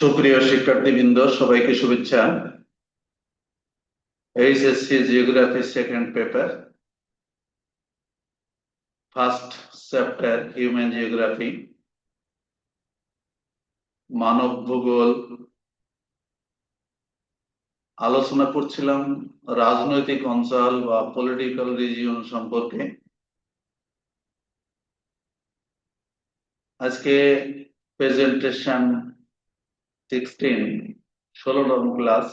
সুপ্রিয় শিক্ষার্থীবৃন্দ, সবাইকে শুভেচ্ছা। HSC geography second paper first chapter human geography মানব ভূগোল। আলোচনা করছিলাম রাজনৈতিক অঞ্চল বা পলিটিক্যাল রিজিয়ন সম্পর্কে। আজকে প্রেজেন্টেশন সিক্সটিন ষোলো নং ক্লাস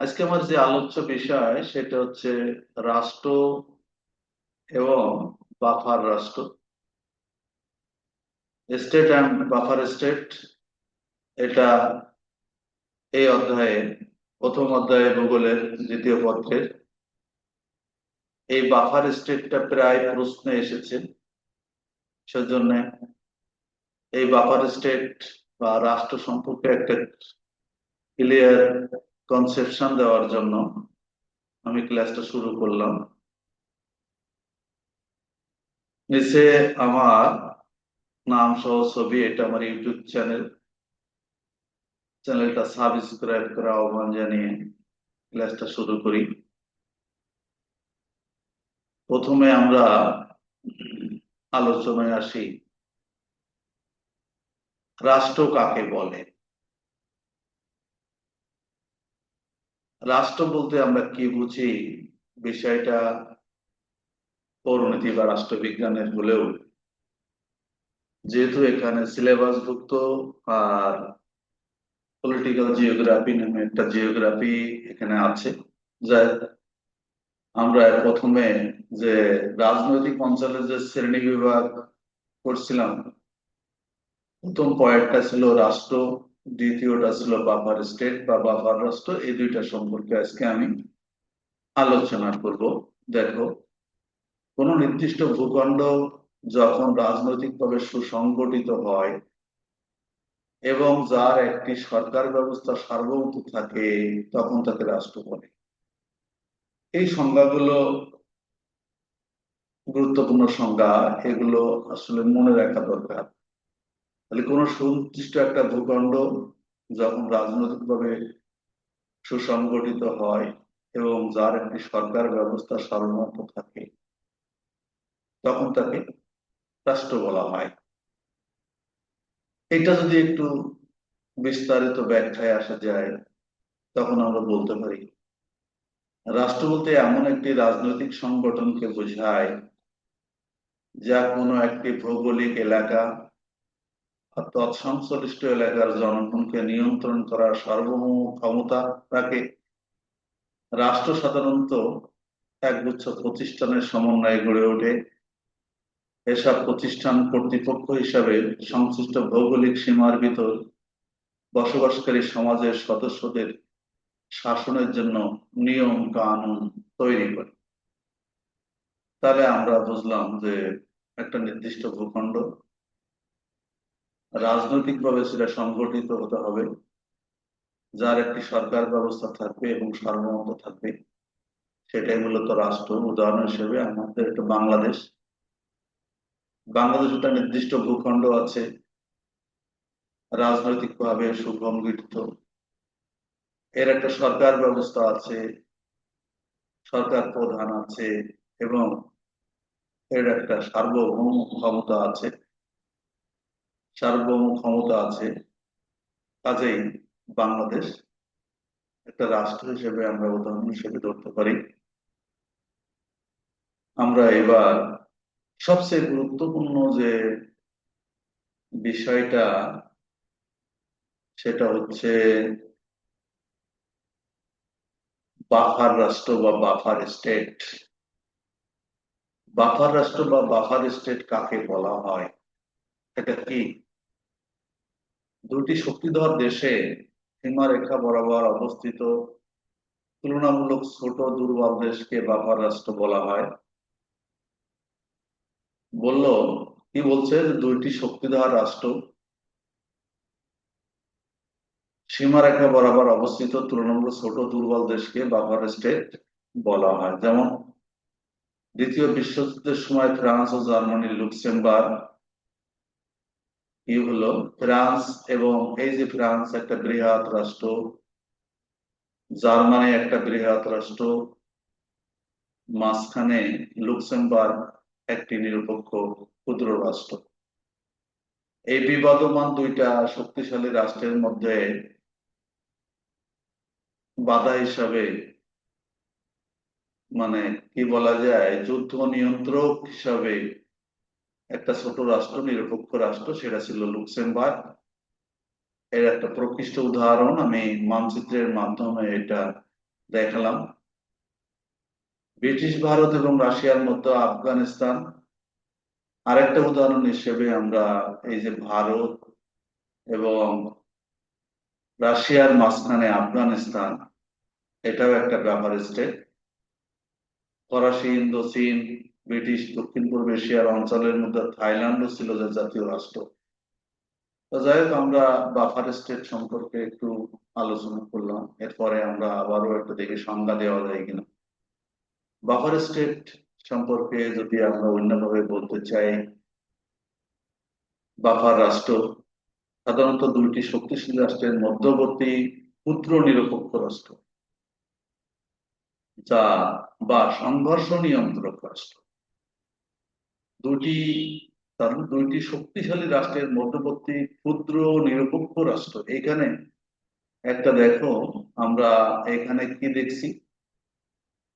আজকে আমার যে আলোচ্য বিষয়, সেটা হচ্ছে রাষ্ট্র এবং বাফার রাষ্ট্র। স্টেট অ্যান্ড বাফার স্টেট এটা এই অধ্যায়ে, প্রথম অধ্যায়ে ভূগোলের দ্বিতীয় পত্রের। এই বাফার স্টেটটা প্রায় প্রশ্নে এসেছে, সেজন্য এই বাফার স্টেট বা রাষ্ট্র সম্পর্কে একটা ক্লিয়ার কনসেপশন দেওয়ার জন্য আমি ক্লাসটা শুরু করলাম। নিচে আমার নাম সহ ছবি, এটা আমার ইউটিউব চ্যানেল চ্যানেলটা সাবস্ক্রাইব করে আহ্বান জানিয়ে ক্লাসটা শুরু করি। প্রথমে আমরা আলোচনায় আসি। রাষ্ট্র কাকে বলে? রাষ্ট্র বলতে আমরা কি বুঝি? বিষয়টা পৌরনীতি বা রাষ্ট্রবিজ্ঞানের হলেও, যেহেতু এখানে সিলেবাসভুক্ত আর পলিটিক্যাল জিওগ্রাফি নামে একটা জিওগ্রাফি এখানে আছে যা আমরা প্রথমে যে রাজনৈতিক অঞ্চলের যে শ্রেণি বিভাগ করছিলাম প্রথম পয়েন্টটা ছিল রাষ্ট্র, দ্বিতীয়টা ছিল বাফার স্টেট বা বাফার রাষ্ট্র, এই দুইটা সম্পর্কে আজকে আমি আলোচনা করব। দেখো, কোন নির্দিষ্ট ভূখণ্ড যখন রাজনৈতিকভাবে সুসংগঠিত হয় এবং যার একটি সরকার ব্যবস্থা সার্বভৌম থাকে, তখন তাকে রাষ্ট্র বলে। এই সংজ্ঞাগুলো গুরুত্বপূর্ণ সংজ্ঞা, এগুলো আসলে মনে রাখা দরকার। তাহলে কোন সুনির্দিষ্ট একটা ভূখণ্ড যখন রাজনৈতিকভাবে সুসংগঠিত হয় এবং যার একটি সরকার ব্যবস্থা সার্বভৌম থাকে, তখন তাকে রাষ্ট্র বলা হয়। এটা যদি একটু বিস্তারিত ব্যাখ্যায় আসা যায়, তখন আমরা বলতে পারি, রাষ্ট্র বলতে এমন একটি রাজনৈতিক সংগঠনকে বোঝায় যা কোনো একটি ভৌগোলিক এলাকা তৎসংশ্লিষ্ট এলাকার জনগণকে নিয়ন্ত্রণ করার সার্বভৌম ক্ষমতা রাখে রাষ্ট্র সাধারণত একগুচ্ছ প্রতিষ্ঠানের সমন্বয়ে গড়ে ওঠে। এসব প্রতিষ্ঠান কর্তৃপক্ষ হিসাবে সংশ্লিষ্ট ভৌগোলিক সীমার ভিতর বসবাসকারী সমাজের সদস্যদের শাসনের জন্য নিয়ম কানুন তৈরি করে। তাহলে আমরা বুঝলাম যে একটা নির্দিষ্ট ভূখণ্ড রাজনৈতিকভাবে সেটা সংগঠিত হতে হবে, যার একটি সরকার ব্যবস্থা থাকবে এবং সার্বভৌমত্ব থাকবে, সেটাই মূলত রাষ্ট্র। উদাহরণ হিসেবে আমাদের একটা বাংলাদেশ। বাংলাদেশ একটা নির্দিষ্ট ভূখণ্ড আছে, রাজনৈতিকভাবে সুগঠিত এর একটা সরকার ব্যবস্থা আছে, সরকার প্রধান আছে, এবং এর একটা সার্বভৌম ক্ষমতা আছে। সার্বভৌম ক্ষমতা আছে, কাজেই বাংলাদেশ একটা রাষ্ট্র হিসেবে আমরা উদাহরণ হিসেবে ধরতে পারি। আমরা এবার সবচেয়ে গুরুত্বপূর্ণ যে বিষয়টা, সেটা হচ্ছে বাফার রাষ্ট্র বা বাফার স্টেট। বাফার রাষ্ট্র বা বাফার স্টেট কাকে বলা হয়? এটা কি দুটি শক্তিধর দেশে সীমারেখা বরাবর অবস্থিত। তুলনামূলক ছোট দুর্বল দেশকে বাফার রাষ্ট্র বলা হয়। বলল, কি বলছে দুইটি শক্তিধর রাষ্ট্র? সীমারেখা বরাবর অবস্থিত, তুলনামূলক ছোট দুর্বল দেশকে বাফার স্টেট বলা হয়। যেমন, দ্বিতীয় বিশ্বযুদ্ধের সময় ফ্রান্স ও জার্মানির লুক্সেমবার্গ কি হলো ফ্রান্স এবং এই যে ফ্রান্স একটা বৃহৎ রাষ্ট্র, জার্মানি একটা বৃহৎ রাষ্ট্র, মাঝখানে লুক্সেমবার্গ একটি নিরপেক্ষ ক্ষুদ্র রাষ্ট্র। এই বিবাদমান দুইটা শক্তিশালী রাষ্ট্রের মধ্যে বাধা হিসাবে মানে কি বলা যায়, যুদ্ধ নিয়ন্ত্রক হিসাবে একটা ছোট রাষ্ট্র, নিরপেক্ষ রাষ্ট্র, সেটা ছিল লুক্সেমবার্গ। এর একটা প্রকৃষ্ট উদাহরণ, আমি মানচিত্রের মাধ্যমে এটা দেখালাম। ব্রিটিশ ভারত এবং রাশিয়ার মধ্যে আফগানিস্তান। আরেকটা উদাহরণ হিসেবে আমরা এই যে ভারত এবং রাশিয়ার মাঝখানে আফগানিস্তান, এটাও একটা ব্যাপার স্টেট। ফরাসি, ইন্দো, চীন ব্রিটিশ, দক্ষিণ পূর্ব এশিয়ার অঞ্চলের মধ্যে থাইল্যান্ডও ছিল যে জাতীয় রাষ্ট্র। যাই হোক, আমরা বাফার স্টেট সম্পর্কে একটু আলোচনা করলাম। এরপরে আমরা আবারও একটু দেখি সংজ্ঞা দেওয়া যায় কিনা। বাফার স্টেট সম্পর্কে যদি আমরা অন্যভাবে বলতে চাই, বাফার রাষ্ট্র সাধারণত দুইটি শক্তিশালী রাষ্ট্রের মধ্যবর্তী ক্ষুদ্র নিরপেক্ষ রাষ্ট্র, যা বা সংঘর্ষ নিয়ন্ত্রক রাষ্ট্র। দুটি কারণ দুইটি শক্তিশালী রাষ্ট্রের মধ্যবর্তী ক্ষুদ্র নিরপেক্ষ রাষ্ট্র। এখানে একটা দেখো, আমরা এখানে কি দেখছি?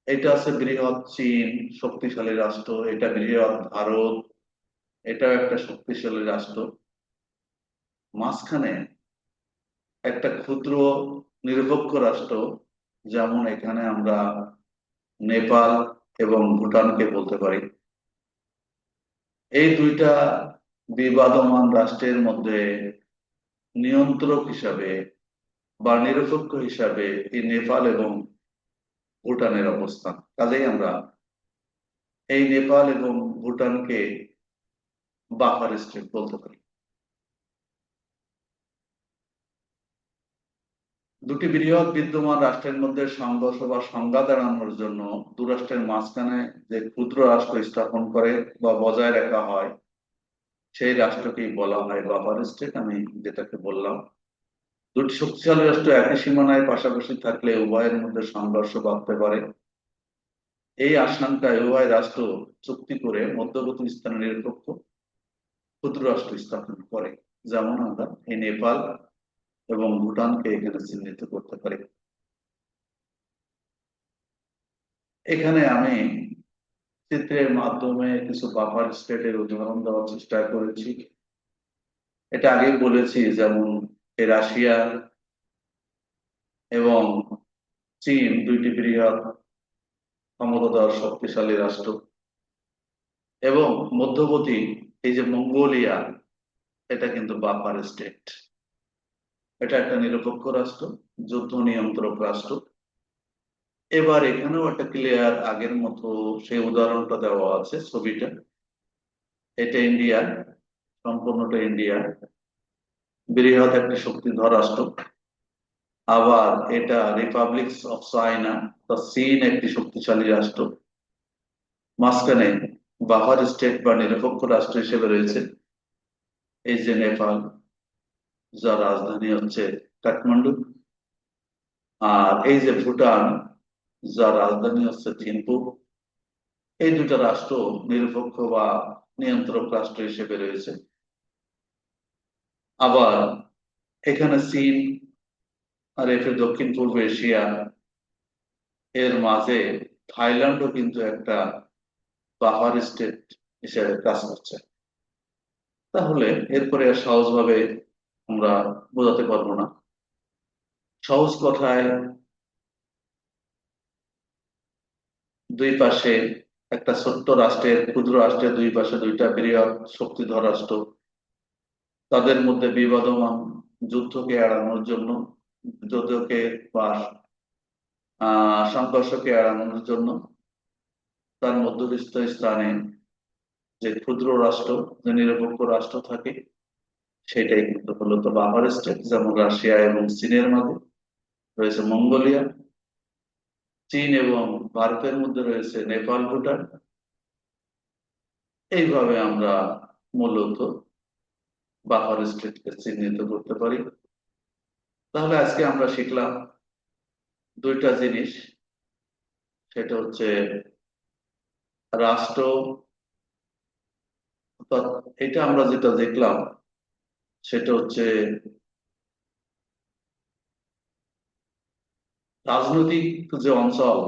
এটা আছে বৃহৎ চীন, শক্তিশালী রাষ্ট্র, এটা বৃহৎ ভারত, এটাও একটা শক্তিশালী রাষ্ট্র। মাঝখানে একটা ক্ষুদ্র নিরপেক্ষ রাষ্ট্র, যেমন এখানে আমরা নেপাল এবং ভুটানকে বলতে পারি। এই দুইটা বিবাদমান রাষ্ট্রের মধ্যে নিয়ন্ত্রক হিসাবে বা নিরপেক্ষ হিসাবে এই নেপাল এবং ভুটানের অবস্থান। কাজেই আমরা এই নেপাল এবং ভুটানকে বাফার স্টেট বলতে পারি। দুটি বৃহৎ বিদ্যমান রাষ্ট্রের মধ্যে সংঘর্ষ বা সংঘাত এড়ানোর জন্য দু রাষ্ট্রের মাঝখানে যে ক্ষুদ্র রাষ্ট্র স্থাপন করে বা বজায় রাখা হয়, সেই রাষ্ট্রকেই বলা হয় বাফার স্টেট, আমি যেটাকে বললাম। দুটি শক্তিশালী রাষ্ট্র একই সীমানায় পাশাপাশি থাকলে উভয়ের মধ্যে সংঘর্ষ বাড়তে পারে। এই আশঙ্কায় উভয় রাষ্ট্র চুক্তি করে মধ্যবর্তী স্থানে নিরপেক্ষ ক্ষুদ্র রাষ্ট্র স্থাপন করে। যেমন আমরা এই নেপাল এবং ভুটানকে এখানে চিহ্নিত করতে পারি। এখানে আমি চিত্রের মাধ্যমে কিছু বাফার স্টেটের উদাহরণ দেওয়ার চেষ্টা করেছি। এটা আগে বলেছি, যেমন রাশিয়া এবং চীন দুইটি বৃহৎ ক্ষমতাধর শক্তিশালী রাষ্ট্র। এবং মধ্যবর্তী এই যে মঙ্গোলিয়া, এটা কিন্তু বাফার স্টেট এটা একটা নিরপেক্ষ রাষ্ট্র, যুদ্ধ নিয়ন্ত্রক রাষ্ট্র। এবার এখানেও একটা ক্লিয়ার আগের মতো সেই উদাহরণটা দেওয়া আছে ছবিটা। এটা ইন্ডিয়া সম্পূর্ণটা ইন্ডিয়া বৃহৎ একটি শক্তিধর রাষ্ট্র। আবার এটা রিপাবলিক অফ চায়না বা চীন একটি শক্তিশালী রাষ্ট্র। মাঝখানে বাফার স্টেট বা নিরপেক্ষ রাষ্ট্র হিসেবে রয়েছে। এই যে নেপাল। যার রাজধানী হচ্ছে কাঠমান্ডু। আর এই যে ভুটান যার রাজধানী হচ্ছে থিম্পু, এই দুটা রাষ্ট্র নিরপেক্ষ বা নিয়ন্ত্রক রাষ্ট্র হিসেবে রয়েছে। আবার এখানে চীন আর এতে দক্ষিণ পূর্ব এশিয়া, এর মাঝে থাইল্যান্ডও কিন্তু একটা বাফার স্টেট হিসেবে কাজ করছে। তাহলে এরপরে সহজভাবে আমরা বোঝাতে পারব না। সহজ কথায় দুই পাশে একটা ছোট্ট রাষ্ট্রের, ক্ষুদ্র রাষ্ট্রের দুই পাশে দুইটা বৃহৎ শক্তিধর রাষ্ট্র, তাদের মধ্যে বিবাদমান যুদ্ধকে এড়ানোর জন্য, যুদ্ধকে বা সংঘর্ষকে এড়ানোর জন্য তার মধ্যবিস্ত স্থানে যে ক্ষুদ্র রাষ্ট্র, যে নিরপেক্ষ রাষ্ট্র থাকে সেটাই কিন্তু মূলত বাফার স্টেট, যেমন রাশিয়া এবং চীনের মাঝে রয়েছে মঙ্গোলিয়া, চীন এবং ভারতের মধ্যে রয়েছে নেপাল, ভুটান। এইভাবে আমরা মূলত বাফার স্টেটকে চিহ্নিত করতে পারি। তাহলে আজকে আমরা শিখলাম দুইটা জিনিস। সেটা হচ্ছে রাষ্ট্র এটা আমরা যেটা দেখলাম সেটা হচ্ছে রাজনৈতিক যে অঞ্চল,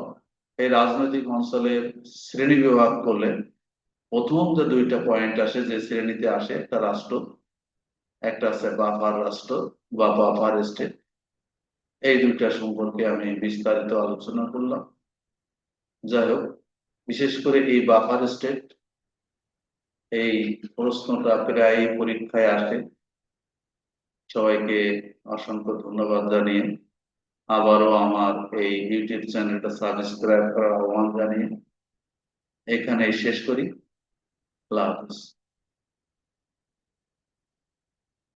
এই রাজনৈতিক অঞ্চলের শ্রেণি বিভাগ করলে প্রথম যে দুইটা পয়েন্ট আসে, যে শ্রেণীতে আসে একটা রাষ্ট্র, একটা আছে বাফার রাষ্ট্র বা বাফার স্টেট এই দুইটা সম্পর্কে আমি বিস্তারিত আলোচনা করলাম। যাই হোক, বিশেষ করে এই বাফার স্টেট এই প্রশ্নটা প্রায় পরীক্ষায় আসে। সবাইকে অসংখ্য ধন্যবাদ জানিয়ে আবারও আমার এই ইউটিউব চ্যানেলটা সাবস্ক্রাইব করার আহ্বান জানিয়ে এখানে শেষ করি। আল্লাহ হাফিজ।